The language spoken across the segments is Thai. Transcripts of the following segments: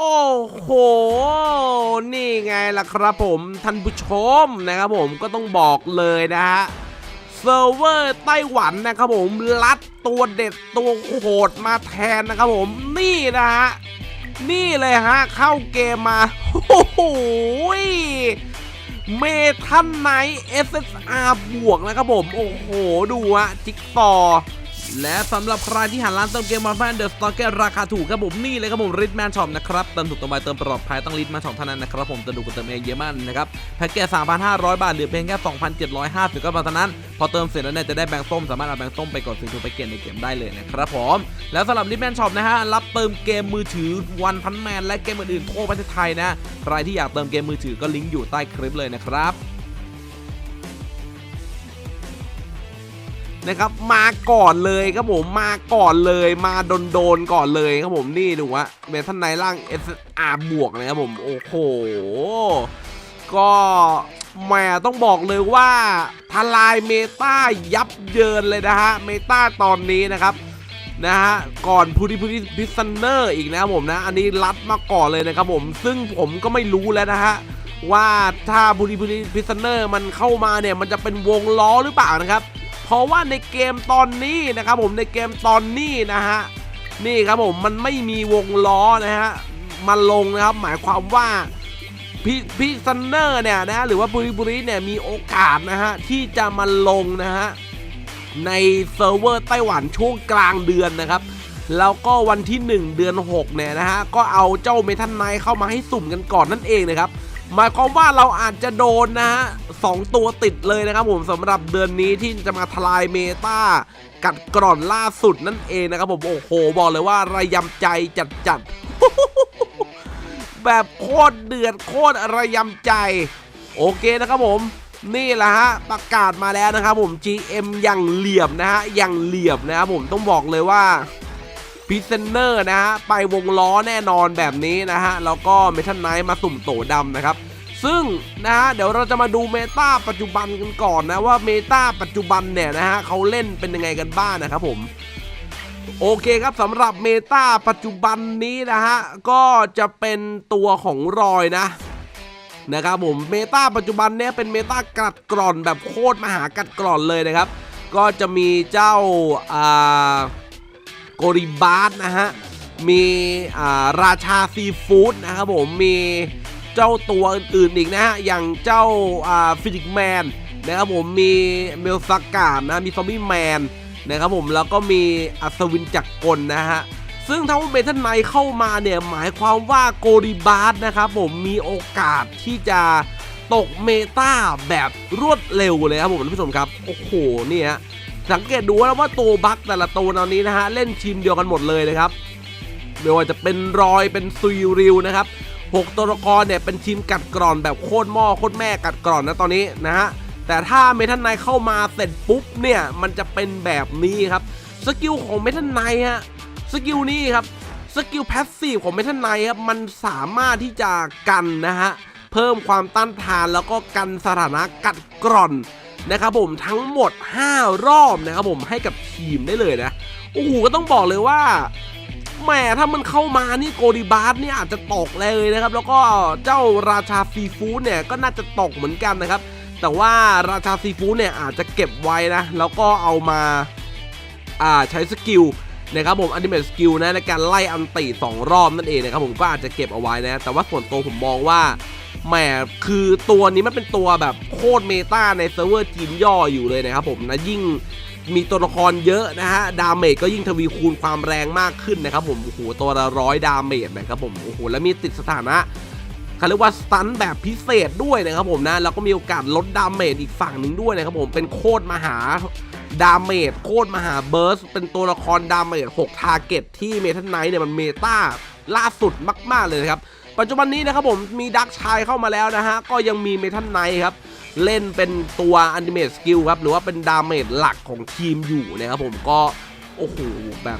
โอ้โห นี่ไงล่ะครับผมท่านผู้ชมนะครับผมก็ต้องบอกเลยนะฮะเซิร์ฟเวอร์ไต้หวันนะครับผมลัดตัวเด็ดตัวโหดมาแทนนะครับผมนี่นะฮะนี่เลยฮะเข้าเกมมาโอ้โหเมทันไน SSR บวกนะครับผม โอ้โห ดูฮะ จิ๊กซอ และสำหรับใครที่หาร้านเติมเกมมาแฟนเดอะสตอร์เกราคาถูกครับผมนี่เลยครับผมริทแมนช็อปนะครับเติมถูกติมไวเติมปลอดภัยต้องริทแมนช็อปเท่านั้นนะครับผมเติมถูกกว่าเติมเองเยอะมากนะครับแพ็กเกจ 3,500 บาทเหลือเพียงแค่ 2,750ก็เท่านั้นพอเติมเสร็จแล้วเนี่ยจะได้แบงค์ส้มสามารถเอาแบงค์ส้มไปกดซื้อถูกไปเกณฑ์ในเกมได้เลยนะครับผมแล้วสำหรับริทแมนช็อปนะฮะรับเติมเกมมือถือวันพันแมนและเกมอื่นๆทั่วประเทศไทยนะใครที่อยากเติมเกมมือถือก็ลิงก์อยู่ใต้คลิปเลยนะครับ นะครับมาก่อนเลยครับผมมาก่อนเลยมาโดนโดนๆก่อนเลยครับผมนี่ดูว่าเมทันไนล่าง SR บวกนะครับผมโอ้โหก็แหมต้องบอกเลยว่าทลายเมตายับเยินเลยนะฮะเมตาตอนนี้นะครับนะฮะก่อนพูดิพูดิพิซเนอร์อีกนะครับผมนะ อันนี้รัดมาก่อนเลยนะครับผมซึ่งผมก็ไม่รู้แล้วนะฮะว่าถ้าพูดิพูดิพิซเนอร์มันเข้ามาเนี่ยมันจะเป็นวงล้อหรือเปล่านะครับ เพราะว่าในเกมตอนนี้นะครับผมในเกมตอนนี้นะฮะนี่ครับผมมันไม่มีวงล้อนะฮะมาลงนะครับหมายความว่าพิพิซันเนอร์เนี่ยนะหรือว่าบุริบุริเนี่ยมีโอกาสนะฮะที่จะมาลงนะฮะในเซิร์ฟเวอร์ไต้หวันช่วงกลางเดือนนะครับ แล้วก็วันที่ 1 เดือน 6 เนี่ยนะฮะก็เอาเจ้าเมทันไนเข้ามาให้สุ่มกันก่อนนั่นเองนะครับ หมายความว่าเราอาจจะโดนนะฮะสองตัวติดเลยนะครับผมสำหรับเดือนนี้ที่จะมาทลายเมตากัดกร่อนล่าสุดนั่นเองนะครับผมโอ้โหบอกเลยว่าระยำใจจัดจัดๆแบบโคตรเดือดโคตรระยำใจ โอเคนะครับผม นี่แหละฮะประกาศมาแล้วนะครับผม GM อย่างเหลี่ยมนะฮะอย่างเหลี่ยมนะครับผมต้องบอกเลยว่า พิเซนเนอร์นะฮะไปวงล้อแน่นอนแบบนี้นะฮะแล้วก็เมทัลไนท์มาสุ่มโตดำนะครับซึ่งนะฮะเดี๋ยวเราจะมาดูเมตาปัจจุบันกันก่อนนะว่าเมตาปัจจุบันเนี่ยนะฮะเขาเล่นเป็นยังไงกันบ้างนะครับผมโอเคครับสำหรับเมตาปัจจุบันนี้นะฮะก็จะเป็นตัวของรอยนะนะครับผมเมตาปัจจุบันเนี่ยเป็นเมตากัดกร่อนแบบโคตรมหากัดกร่อนเลยนะครับ ก็จะมีเจ้าอ่า โกริบาสนะฮะ มีราชาซีฟู้ดนะครับผม มีเจ้าตัวอื่นๆอีกนะฮะ อย่างเจ้าฟิสิกแมนนะครับผม มีเมลซากานะ มีซอมบี้แมนนะครับผม แล้วก็มีอัศวินจักรกลนะฮะ ซึ่งถ้าว่าเมทัลไนเข้ามาเนี่ย หมายความว่าโกริบาสนะครับผม มีโอกาสที่จะตกเมตาแบบรวดเร็วเลยครับผมท่านผู้ชมครับ โอ้โห เนี่ย สังเกตดูนะว่าตัวบัคแต่ละตัวตอนนี้นะฮะเล่นทีมเดียวกันหมดเลยนะครับไม่ว่าจะเป็นรอยเป็นซุยริวนะครับหกตัวละครเนี่ยเป็นทีมกัดกร่อนแบบโคตรหม้อโคตรแม่กัดกร่อนนะตอนนี้นะฮะแต่ถ้าเมทัลไนเข้ามาเสร็จปุ๊บเนี่ยมันจะเป็นแบบนี้ครับสกิลของเมทัลไนฮะสกิลนี้ครับสกิลแพสซีฟของเมทัลไนครับมันสามารถที่จะกันนะฮะเพิ่มความต้านทานแล้วก็กันสถานะกัดกร่อน นะครับผมทั้งหมด 5 รอบนะครับผมให้กับทีมได้เลยนะโอ้โหก็ต้องบอกเลยว่าแหมถ้ามันเข้ามานี่โกดิบาสเนี่ยอาจจะตกเลยนะครับ แล้วก็เจ้าราชาซีฟู้ดเนี่ยก็น่าจะตกเหมือนกันนะครับ แต่ว่าราชาซีฟู้ดเนี่ยอาจจะเก็บไว้นะ แล้วก็เอามาอ่าใช้สกิลนะครับผมอันติเมทสกิลนะในการไล่อันติสองรอบนั่นเองนะครับผมก็อาจจะเก็บเอาไว้นะ แต่ว่าส่วนตัวผมมองว่า แหมคือตัวนี้มันเป็นตัวแบบโคตรเมตาในเซิร์ฟเวอร์จีนย่ออยู่เลยนะครับผมนะยิ่งมีตัวละครเยอะนะฮะ ดาเมจก็ยิ่งทวีคูณความแรงมากขึ้นนะครับผม โอ้โห ตัวละร้อยดาเมจนะครับผม โอ้โห แล้วมีติดสถานะเขาเรียกว่าสตันแบบพิเศษด้วยนะครับผมนะ แล้วก็มีโอกาสลดดาเมจอีกฝั่งหนึ่งด้วยนะครับผม เป็นโคตรมหาดาเมจโคตรมหาเบิร์ส เป็นตัวละครดาเมจ6ทาร์เก็ตที่เมทัลไนท์เนี่ยมันเมตาล่าสุดมาก ๆ เลยนะครับ ปัจจุบันนี้นะครับผมมีดักชายเข้ามาแล้วนะฮะ ก็ยังมีเมทัลไนท์ครับ เล่นเป็นตัวอันติเมทสกิลครับ หรือว่าเป็นดาเมจหลักของทีมอยู่นะครับผมก็ โอ้โห แบบ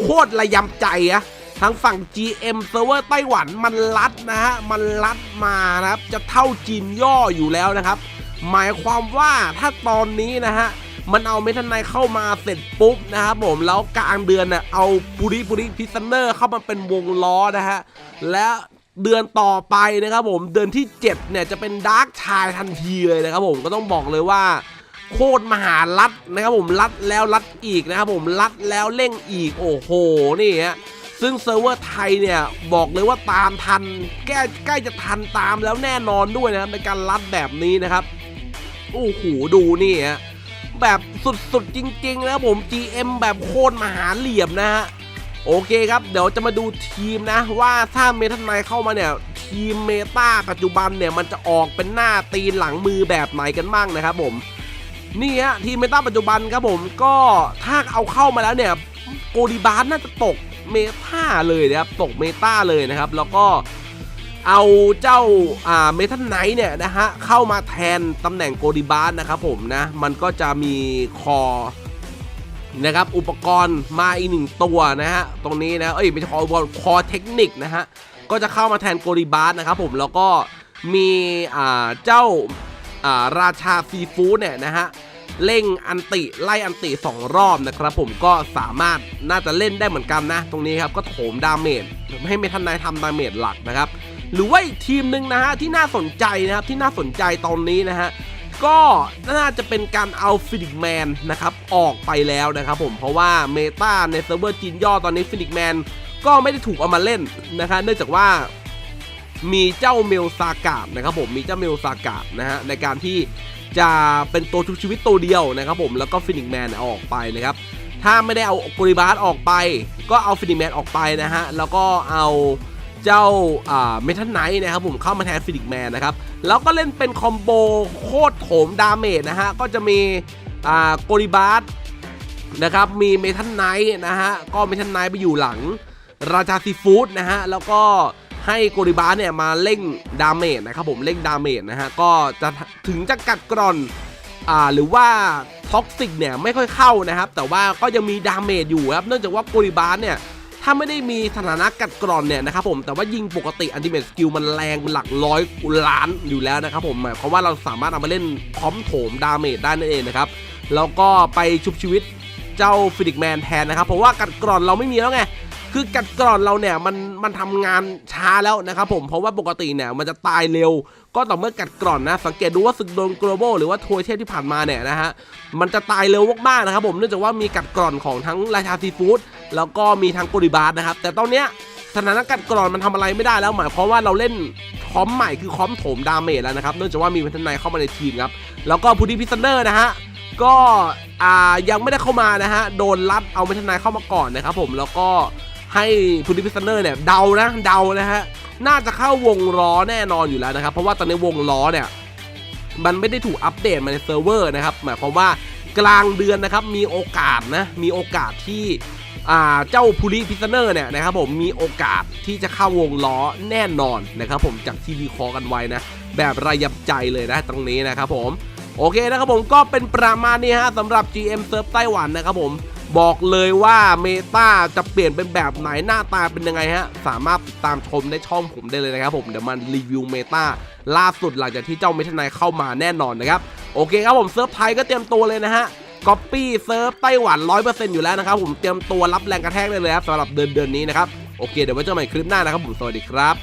โคตรระยำใจอะทางฝั่ง GM Server ไต้หวันมันลัดนะฮะ มันลัดมานะครับ จะเท่าจีนย่ออยู่แล้วนะครับ หมายความว่าถ้าตอนนี้นะฮะ มันเอาเมทันไนเข้ามาเสร็จปุ๊บนะครับผม แล้วกลางเดือนน่ะเอาปุริปุริพิซเนอร์เข้ามาเป็นวงล้อนะฮะ และ เดือนต่อไปนะครับผมเดือนที่ 7 เนี่ยจะเป็นดาร์กชายทันทีเลยนะครับผมก็ต้องบอกเลยว่าโคตรมหารัดนะครับผมรัดแล้วรัดอีกนะครับผมรัดแล้วเร่งอีกโอ้โหนี่ฮะซึ่งเซิร์ฟเวอร์ไทยเนี่ยบอกเลยว่าตามทันแก้ใกล้จะทันตามแล้วแน่นอนด้วยนะครับในการรัดแบบนี้นะครับโอ้โหดูนี่ฮะแบบสุดๆจริงๆนะครับผม GM แบบโคตรมหาเหลี่ยมนะฮะ โอเคครับ เดี๋ยวจะมาดูทีมนะว่าถ้าเมทันไนเข้ามาเนี่ยทีมเมตาปัจจุบันเนี่ยมันจะออกเป็นหน้าตีนหลังมือแบบไหนกันบ้างนะครับผมนี่ฮะทีมเมตาปัจจุบันครับผมก็ถ้าเอาเข้ามาแล้วเนี่ยโกดีบาสน่าจะตกเมตาเลยนะครับตกเมตาเลยนะครับ แล้วก็เอาเจ้าอ่าเมทัลไนท์เนี่ยนะฮะเข้ามาแทนตำแหน่งโกดีบาสนะครับผมนะมันก็จะมีคอ นะครับอุปกรณ์มาอีกหนึ่งตัวนะฮะตรงนี้นะเอ้ยไม่ใช่คออุปกรณ์คอเทคนิคนะฮะก็จะเข้ามาแทนโกดีบาสนะครับผมแล้วก็มีอ่าเจ้าอ่าราชาซีฟู้ดเนี่ยนะฮะเร่งอันติไล่อันติ 2 รอบนะครับผมก็สามารถน่าจะเล่นได้เหมือนกันนะ ตรงนี้ครับก็โถมดาเมจให้เมทันไนท์ทำดาเมจหลักนะครับ หรือว่าอีกทีมหนึ่งนะฮะที่น่าสนใจนะครับที่น่าสนใจตอนนี้นะฮะ ก็น่าจะเป็นการเอาฟินิกแมนนะครับออกไปแล้วนะครับผมเพราะว่าเมตาในเซิร์ฟเวอร์จีนย่อตอนนี้ฟินิกแมนก็ไม่ได้ถูกเอามาเล่นนะครับเนื่องจากว่ามีเจ้าเมลซากาดนะครับผมมีเจ้าเมลซากาดนะฮะในการที่จะเป็นตัวชุบชีวิตตัวเดียวนะครับผมแล้วก็ฟินิกแมนออกไปนะครับถ้าไม่ได้เอาโกริบาสออกไป ก็เอาฟินิกแมนออกไปนะฮะแล้วก็เอาเจ้าอ่าเมทัลไนท์นะครับผมเข้ามาแทนฟินิกแมนนะครับ แล้วก็เล่นเป็นคอมโบโคตรโถมดาเมจนะฮะ ก็จะมีอ่าโกริบาสนะครับ มีเมทัลไนท์นะฮะ ก็เมทัลไนท์ไปอยู่หลัง ราชาซีฟู้ดนะฮะ แล้วก็ให้โกริบาเนี่ยมาเร่งดาเมจนะครับผมเร่งดาเมจนะฮะ ก็จะถึงจะกัดกร่อนอ่าหรือว่าท็อกซิกเนี่ยไม่ค่อยเข้านะครับ แต่ว่าก็ยังมีดาเมจอยู่ครับ เนื่องจากว่าโกริบาเนี่ย ถ้าไม่ได้มีสถานะกัดกร่อนเนี่ยนะครับผมแต่ว่ายิงปกติอันติเมทสกิลมันแรงเป็นหลักร้อยล้านอยู่แล้วนะครับผมหมายความว่าเราสามารถเอามาเล่นพร้อมโถมดาเมจได้นั่นเองนะครับแล้วก็ไปชุบชีวิตเจ้าฟินิกแมนแทนนะครับเพราะว่ากัดกร่อนเราไม่มีแล้วไงคือกัดกร่อนเราเนี่ยมันมันทำงานช้าแล้วนะครับผมเพราะว่าปกติเนี่ยมันจะตายเร็ว ก็ต่อเมื่อกัดกร่อนนะ สังเกตดูว่าศึกโดน global หรือว่าทัวร์เทพที่ผ่านมาเนี่ยนะฮะมันจะตายเร็วมากๆนะครับผมเนื่องจากว่ามีกัดกร่อนของทั้งราชาซีฟู้ด แล้วก็มีทั้งโกริบาร์นะครับ แต่ตอนเนี้ยสถานะกัดกรอนมันทำอะไรไม่ได้แล้ว หมายความว่าเราเล่นคอมใหม่คือคอมโถมดาเมจแล้วนะครับ เนื่องจากว่ามีพัฒนายเข้ามาในทีมครับ แล้วก็พูดีพิซเนอร์นะฮะ ก็อ่ายังไม่ได้เข้ามานะฮะ โดนรัดเอาเมทันไนเข้ามาก่อนนะครับผมแล้วก็ให้พูดิพิซเนอร์เนี่ยเดานะเดานะฮะน่าจะเข้าวงล้อแน่นอนอยู่แล้วนะครับ เพราะว่าตอนนี้วงล้อเนี่ยมันไม่ได้ถูกอัปเดตมาในเซิร์ฟเวอร์นะครับ หมายความว่ากลางเดือนนะครับมีโอกาสนะมีโอกาสที่ เจ้าพูลิพิซเนอร์เนี่ยนะครับผมมีโอกาสที่จะเข้าวงล้อแน่นอนนะครับผมจากที่วิเคราะห์กันไว้นะ แบบระยับใจเลยนะตรงนี้นะครับผมโอเคนะครับผมก็เป็นประมาณนี้ฮะสำหรับ GM เซิร์ฟไต้หวันนะครับผมบอกเลยว่าเมตาจะเปลี่ยนเป็นแบบไหนหน้าตาเป็นยังไงฮะ สามารถติดตามชมได้ช่องผมได้เลยนะครับผม เดี๋ยวมันรีวิวเมตาล่าสุดหลังจากที่เจ้าเมทนายเข้ามาแน่นอนนะครับ โอเคครับผมเซิร์ฟไทยก็เตรียมตัวเลยนะฮะ ก๊อปปี้เซิร์ฟไต้หวันร้อยเปอยู่แล้วนะครับผมเตรียมตัวรับแรงกระแทกได้เลยครับสำหรับเดือนเดือนนี้นะครับโอเคเดี๋ยวไว้เจอกันใหม่คลิปหน้านะครับผมสวัสดีครับ